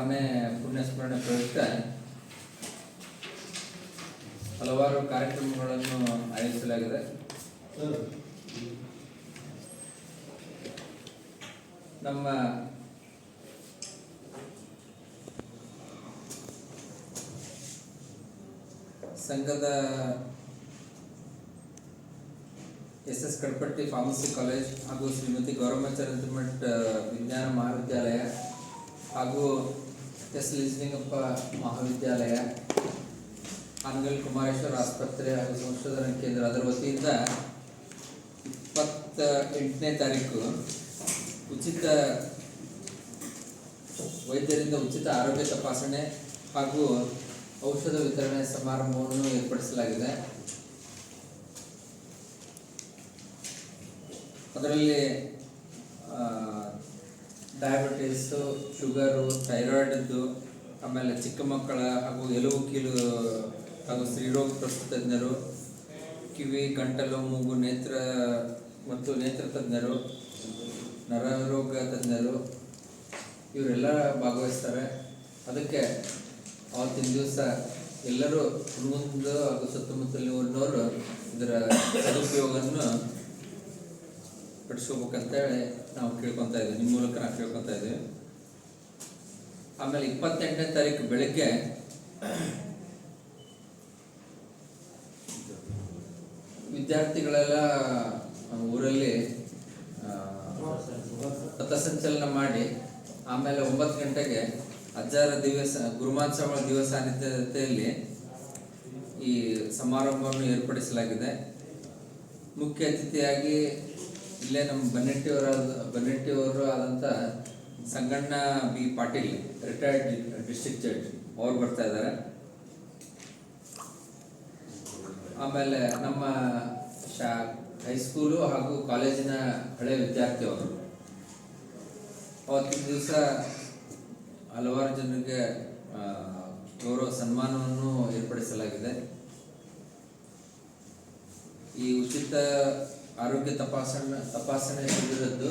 ಆರನೇ ಪುಣ್ಯಸ್ಮರಣೆ ಪ್ರಯುಕ್ತ ಹಲವಾರು ಕಾರ್ಯಕ್ರಮಗಳನ್ನು ಆಯೋಜಿಸಲಾಗಿದೆ. ನಮ್ಮ ಸಂಘದ S S Kadpatti pharmacy college ಹಾಗೂ ಶ್ರೀಮತಿ ಗೌರವಾಚಾರ್ಯ ಮಠ್ ವಿಜ್ಞಾನ ಮಹಾವಿದ್ಯಾಲಯ ಹಾಗೂ ಎಸ್ ಲಿಂಗಪ್ಪ ಮಹಾವಿದ್ಯಾಲಯ. ಹಾನಗಲ್ ಕುಮಾರೇಶ್ವರ ಆಸ್ಪತ್ರೆ ಹಾಗೂ ಸಂಶೋಧನಾ ಕೇಂದ್ರ. ಅದರ ವತಿಯಿಂದ ಇಪ್ಪತ್ತ ಎಂಟನೇ ತಾರೀಕು ಉಚಿತ ವೈದ್ಯರಿಂದ ಉಚಿತ ಆರೋಗ್ಯ ತಪಾಸಣೆ ಹಾಗೂ ಔಷಧ ವಿತರಣೆ ಸಮಾರಂಭವನ್ನು ಏರ್ಪಡಿಸಲಾಗಿದೆ. ಅದರಲ್ಲಿ ಡಯಾಬಿಟೀಸು ಶುಗರು ಥೈರಾಯ್ಡ್ದು ಆಮೇಲೆ ಚಿಕ್ಕ ಮಕ್ಕಳ ಹಾಗೂ ಎಲುವು ಕೀಲು ಹಾಗೂ ಸ್ತ್ರೀರೋಗ ತಜ್ಞರು, ಕಿವಿ, ಗಂಟಲು, ಮೂಗು, ನೇತ್ರ ಮತ್ತು ನೇತ್ರ ತಜ್ಞರು, ನರರೋಗ ತಜ್ಞರು ಇವರೆಲ್ಲ ಭಾಗವಹಿಸ್ತಾರೆ. ಅದಕ್ಕೆ ಅವತ್ತಿನ ದಿವಸ ಎಲ್ಲರೂ ಮುಂದೆ ಹಾಗೂ ಸುತ್ತಮುತ್ತಲಿನವರು ಇದರ ಸದುಪಯೋಗವನ್ನು ಪಡಿಸ್ಕೋಬೇಕಂತೇಳಿ ನಾವು ಕೇಳ್ಕೊತಾ ಇದ್ದೀವಿ ನಿಮ್ಮ ಮೂಲಕ ನಾವು ಕೇಳ್ಕೊತಾ ಇದ್ದೀವಿ ಆಮೇಲೆ ಇಪ್ಪತ್ತೆಂಟನೇ ತಾರೀಕು ಬೆಳಗ್ಗೆ ವಿದ್ಯಾರ್ಥಿಗಳೆಲ್ಲ ಊರಲ್ಲಿ ಪಥಸಂಚಲನ ಮಾಡಿ ಆಮೇಲೆ ಒಂಬತ್ತು ಗಂಟೆಗೆ ಅಜ್ಜಾರ ದಿವಸ ಗುರುಮಾಂಸವ ದಿವಸ ಸಾನ್ನಿಧ್ಯತೆಯಲ್ಲಿ ಈ ಸಮಾರಂಭವನ್ನು ಏರ್ಪಡಿಸಲಾಗಿದೆ. ಮುಖ್ಯ ಅತಿಥಿಯಾಗಿ ಇಲ್ಲೇ ನಮ್ಮ ಬನ್ನೆಟ್ಟಿಯವರ ಬನ್ನೆಟ್ಟಿಯವರು ಆದಂಥ Sanganna B Patil retired district judge ಅವ್ರು ಬರ್ತಾ ಇದ್ದಾರೆ. ಆಮೇಲೆ ನಮ್ಮ ಶಾ ಹೈಸ್ಕೂಲು ಹಾಗೂ ಕಾಲೇಜಿನ ಹಳೆ ವಿದ್ಯಾರ್ಥಿ ಅವರು ಅವತ್ತಿನ ದಿವಸ ಹಲವಾರು ಜನರಿಗೆ ಗೌರವ ಸನ್ಮಾನವನ್ನು ಏರ್ಪಡಿಸಲಾಗಿದೆ. ಈ ಉಚಿತ ಆರೋಗ್ಯ ತಪಾಸಣೆ ತಪಾಸಣೆ ಶಿಬಿರದ್ದು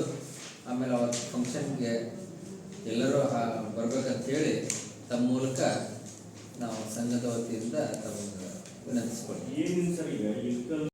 ಆಮೇಲೆ ಅವತ್ತು ಫಂಕ್ಷನ್ಗೆ ಎಲ್ಲರೂ ಹೇಳಿ ತಮ್ಮ ಮೂಲಕ ನಾವು ಸಂಘದ ವತಿಯಿಂದ ತಮಗೆ ವಿನಂತಿಸ್ಕೊಳ್ತೀವಿ.